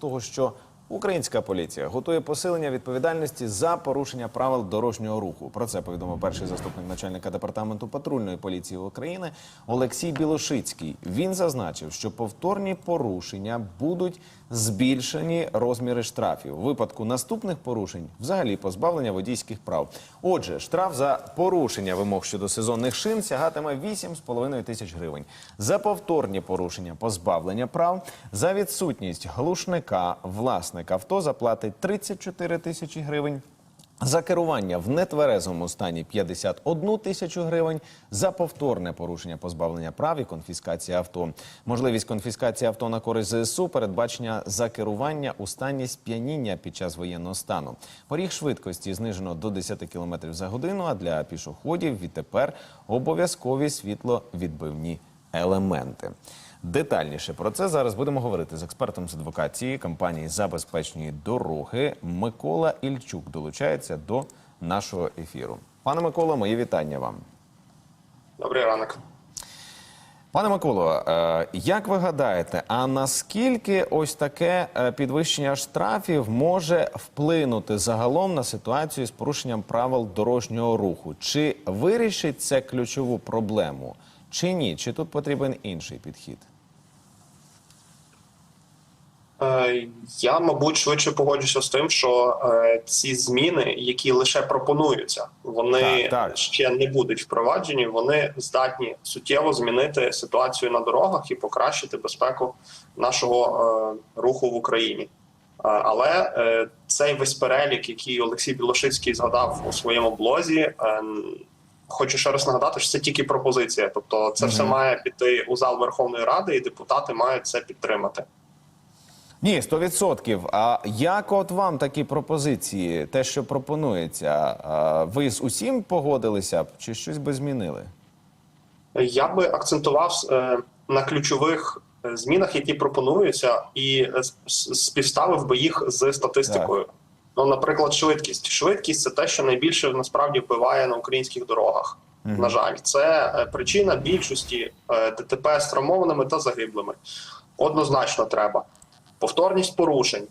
того, що українська поліція готує посилення відповідальності за порушення правил дорожнього руху. Про це повідомив перший заступник начальника департаменту патрульної поліції України Олексій Білошицький. Він зазначив, що повторні порушення будуть збільшені розміри штрафів. У випадку наступних порушень взагалі позбавлення водійських прав. Отже, штраф за порушення вимог щодо сезонних шин сягатиме 8,5 тисяч гривень. За повторні порушення позбавлення прав, за відсутність глушника власник авто заплатить 34 тисячі гривень. За керування в нетверезому стані 51 тисячу гривень, за повторне порушення позбавлення прав і конфіскація авто. Можливість конфіскації авто на користь ЗСУ передбачення за керування у стані сп'яніння під час воєнного стану. Поріг швидкості знижено до 10 км за годину, а для пішоходів відтепер обов'язкові світловідбивні елементи. Детальніше про це зараз будемо говорити з експертом з адвокації компанії забезпечені дороги. Микола Ільчук долучається до нашого ефіру. Пане Миколо, мої вітання вам. Добрий ранок. Пане Миколо, е, як ви гадаєте, а наскільки ось таке е, підвищення штрафів може вплинути загалом на ситуацію з порушенням правил дорожнього руху? Чи вирішить це ключову проблему, чи ні? Чи тут потрібен інший підхід? Е, Я, мабуть, швидше погоджуся з тим, що е, ці зміни, які лише пропонуються, вони Так, так. ще не будуть впроваджені. Вони здатні суттєво змінити ситуацію на дорогах і покращити безпеку нашого е, руху в Україні. Але е, цей весь перелік, який Олексій Білошицький згадав у своєму блозі, е, хочу ще раз нагадати, що це тільки пропозиція. Тобто, це все має піти у зал Верховної Ради, і депутати мають це підтримати. Ні, 100%. А як от вам такі пропозиції, те, що пропонується, ви з усім погодилися б чи щось би змінили? Я би акцентував е, на ключових е, змінах, які пропонуються, і е, співставив би їх з статистикою. Ну, наприклад, швидкість. Швидкість це те, що найбільше насправді вбиває на українських дорогах. Мгм. На жаль, це е, причина більшості е, ДТП з травмованими та загиблими. Однозначно треба. Повторність порушень.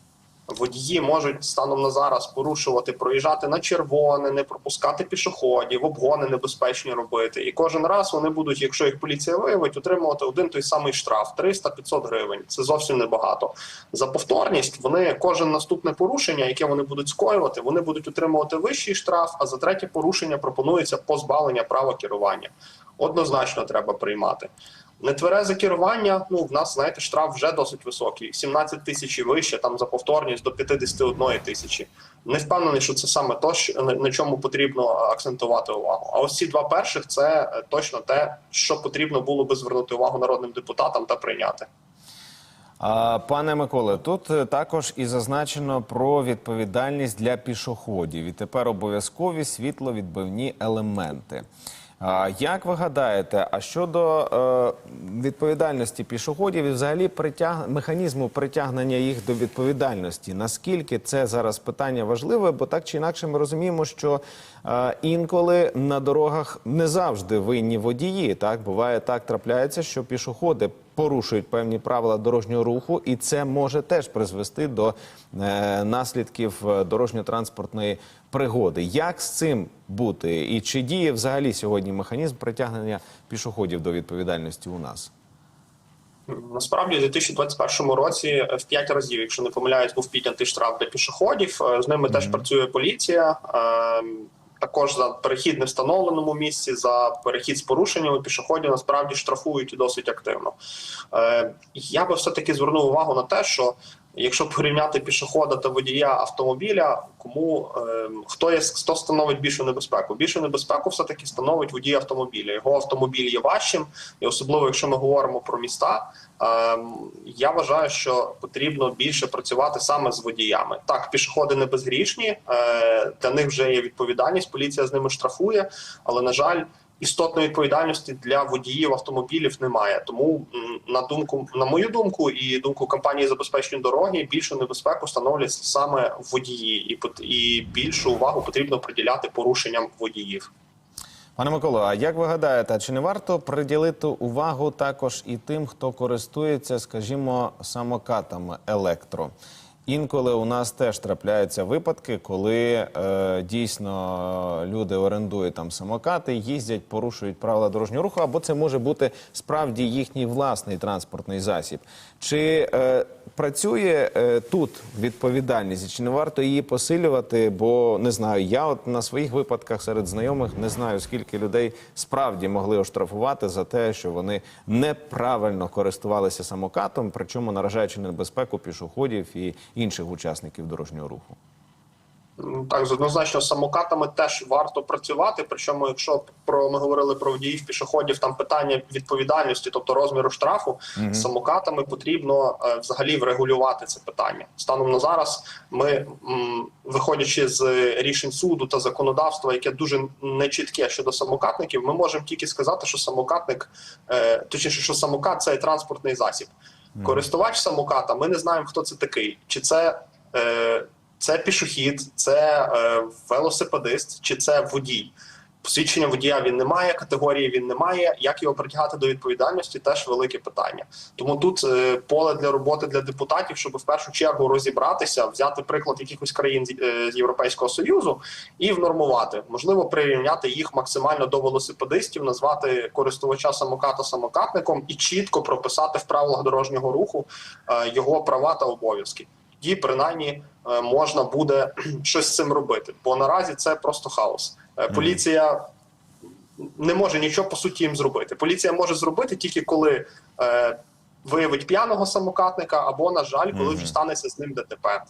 Водії можуть станом на зараз порушувати, проїжджати на червоне, не пропускати пішоходів, обгони небезпечні робити. І кожен раз вони будуть, якщо їх поліція виявить, отримувати один той самий штраф 300-500 гривень. Це зовсім небагато. За повторність вони кожен наступне порушення, яке вони будуть скоювати, вони будуть отримувати вищий штраф. А за третє порушення пропонується позбавлення права керування. Однозначно треба приймати. Нетверезе керування. Ну в нас знаєте, штраф вже досить високий: 17 тисяч і вище, там за повторність до 51 тисячі. Не впевнений, що це саме то, на, чому потрібно акцентувати увагу. А ось ці два перших це е, точно те, що потрібно було би звернути увагу народним депутатам та прийняти. Пане Миколе, тут е, також і зазначено про відповідальність для пішоходів. І тепер обов'язкові світловідбивні елементи. Як ви гадаєте, а щодо е, відповідальності пішоходів і взагалі притяг... механізму притягнення їх до відповідальності, наскільки це зараз питання важливе? Бо так чи інакше ми розуміємо, що е, інколи на дорогах не завжди винні водії. Так буває так, трапляється, що пішоходи порушують певні правила дорожнього руху, і це може теж призвести до е, наслідків е, дорожньо-транспортної пригоди. Як з цим бути? І чи діє взагалі сьогодні механізм притягнення пішоходів до відповідальності у нас? Насправді, у 2021 році е, в 5 разів, якщо не помиляюсь, був піднятий штраф для пішоходів. З ними теж працює поліція. Е, Також за перехід не встановленому місці, за перехід з порушеннями пішоходів насправді штрафують досить активно. Е, Я би все таки звернув увагу на те, що якщо порівняти пішохода та водія автомобіля, кому е, хто є хто становить більшу небезпеку? Більшу небезпеку все таки становить водій автомобіля. Його автомобіль є важчим, і особливо якщо ми говоримо про міста. Ем, Я вважаю, що потрібно більше працювати саме з водіями. Так, пішоходи не безгрішні, е, для них вже є відповідальність. Поліція з ними штрафує, але на жаль. Істотної відповідальності для водіїв автомобілів немає. Тому на думку, на мою думку, і думку компанії забезпечення дороги, більшу небезпеку становлять саме водії, і і більшу увагу потрібно приділяти порушенням водіїв. Пане Миколо, а як ви гадаєте, чи не варто приділити увагу також і тим, хто користується, скажімо, самокатами електро? Інколи у нас теж трапляються випадки, коли е, дійсно люди орендують там самокати, їздять, порушують правила дорожнього руху, або це може бути справді їхній власний транспортний засіб. Чи е, працює е, тут відповідальність, чи не варто її посилювати? Бо не знаю, я от на своїх випадках серед знайомих не знаю, скільки людей справді могли оштрафувати за те, що вони неправильно користувалися самокатом, причому наражаючи на небезпеку пішоходів і інших учасників дорожнього руху. М, Так, однозначно самокатами теж варто працювати. Причому, якщо про ми говорили про водіїв пішоходів, там питання відповідальності, тобто розміру штрафу, з самокатами потрібно е, взагалі врегулювати це питання. Станом на зараз ми, м, виходячи з рішень суду та законодавства, яке дуже нечітке щодо самокатників, ми можемо тільки сказати, що самокатник, е, точніше, що самокат це транспортний засіб. Користувач самоката, ми не знаємо, хто це такий, чи це. Е, це пішохід, це е, велосипедист чи це водій. Посвідчення водія він не має, категорії він не має. Як його притягати до відповідальності, теж велике питання. Тому тут е, поле для роботи для депутатів, щоб в першу чергу розібратися, взяти приклад якихось країн з, е, Європейського союзу і внормувати, можливо, прирівняти їх максимально до велосипедистів, назвати користувача самоката самокатником і чітко прописати в правилах дорожнього руху е, його права та обов'язки тоді принаймні можна буде щось з цим робити. Бо наразі це просто хаос. Е, Поліція не може нічого по суті їм зробити. Поліція може зробити тільки коли е, виявить п'яного самокатника, або, на жаль, коли вже станеться з ним ДТП.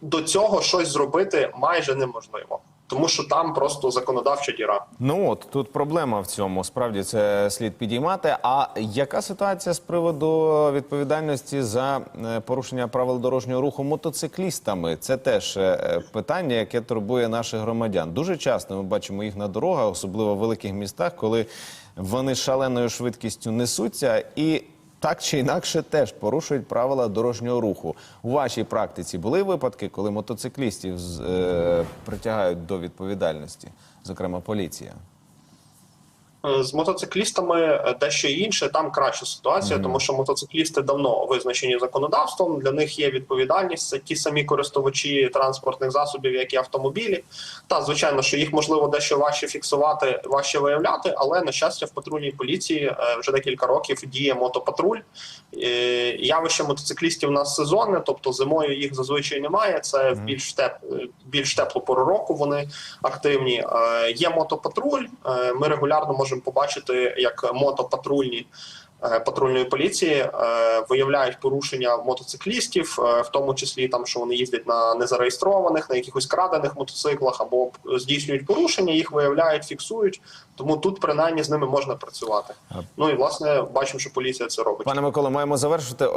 До цього щось зробити майже неможливо, тому що там просто законодавча діра. Ну от тут проблема в цьому. Справді це слід підіймати. А яка ситуація з приводу відповідальності за е, порушення правил дорожнього руху мотоциклістами? Це теж е, питання, яке турбує наших громадян. Дуже часто ми бачимо їх на дорогах, особливо в великих містах, коли вони шаленою швидкістю несуться і. Так чи інакше теж порушують правила дорожнього руху. У вашій практиці були випадки, коли мотоциклістів е, притягають до відповідальності, зокрема поліція. Е, З мотоциклістами е, дещо інше, там краща ситуація, тому що мотоциклісти давно визначені законодавством. Для них є відповідальність. Це ті самі користувачі транспортних засобів, як і автомобілі. Та звичайно, що їх можливо дещо важче фіксувати, важче виявляти, але на щастя, в патрульній поліції е, вже декілька років діє мотопатруль. Явище мотоциклістів у нас сезонне, тобто зимою їх зазвичай немає. Це в більш теп більш теплу пору року. Вони активні. Є мотопатруль. Ми регулярно можемо побачити, як мотопатрульні. е, Патрульної поліції е, виявляють порушення мотоциклістів, е, в тому числі там, що вони їздять на незареєстрованих, на якихось крадених мотоциклах або здійснюють порушення, їх виявляють, фіксують. Тому тут принаймні з ними можна працювати. Ну і власне бачимо, що поліція це робить. Пане Миколо, маємо завершити.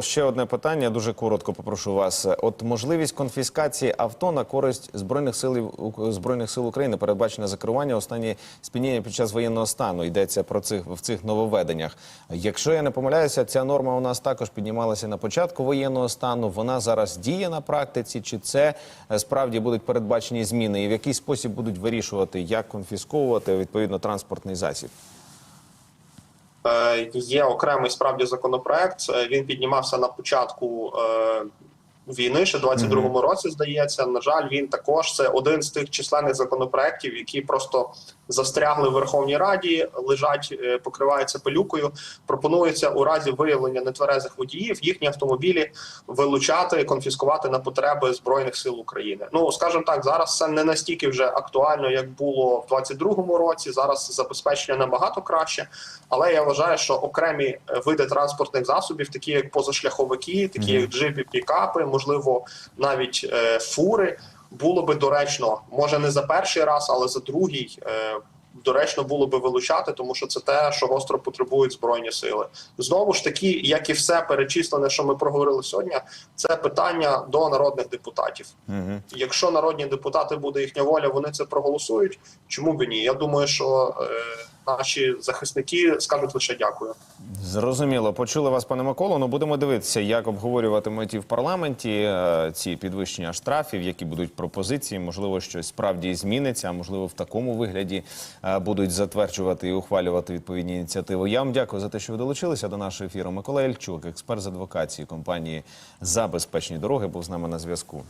Ще одне питання. Дуже коротко попрошу вас. От можливість конфіскації авто на користь збройних сил збройних сил України передбачене закривання останнє сп'яніння під час воєнного стану. Йдеться про цих в цих нововведеннях. Якщо я не помиляюся, ця норма у нас також піднімалася на початку воєнного стану. Вона зараз діє на практиці. Чи це е, справді будуть передбачені зміни, і в який спосіб будуть вирішувати, як конфісковувати відповідно транспортний засіб? Е, Є окремий справді законопроект. Е, Він піднімався на початку е, війни, ще в 22-му році. Здається, на жаль, він також це один з тих численних законопроєктів, які просто застрягли в Верховній Раді, лежать, е, покриваються пилюкою. Пропонується у разі виявлення нетверезих водіїв їхні автомобілі вилучати, конфіскувати на потреби збройних сил України. Ну скажімо так, зараз це не настільки вже актуально, як було в 22-му році. Зараз забезпечення набагато краще. Але я вважаю, що окремі е, види транспортних засобів, такі як позашляховики, такі як джипи, пікапи, можливо, навіть е, фури, було би доречно, може не за перший раз, але за другий. Е, Доречно було би вилучати, тому що це те, що гостро потребують збройні сили. Знову ж таки, як і все перечислене, що ми проговорили сьогодні, це питання до народних депутатів. Угу. Якщо народні депутати буде їхня воля, вони це проголосують. Чому б і ні? Я думаю, що е, наші захисники скажуть лише дякую. Зрозуміло, почули вас, пане Миколо. Ну будемо дивитися, як обговорюватимуть і в парламенті е, ці підвищення штрафів, які будуть пропозиції. Можливо, щось справді зміниться, а можливо, в такому вигляді е, будуть затверджувати і ухвалювати відповідні ініціативи. Я вам дякую за те, що ви долучилися до нашого ефіру. Микола Ільчук, експерт з адвокації компанії за безпечні дороги, був з нами на зв'язку.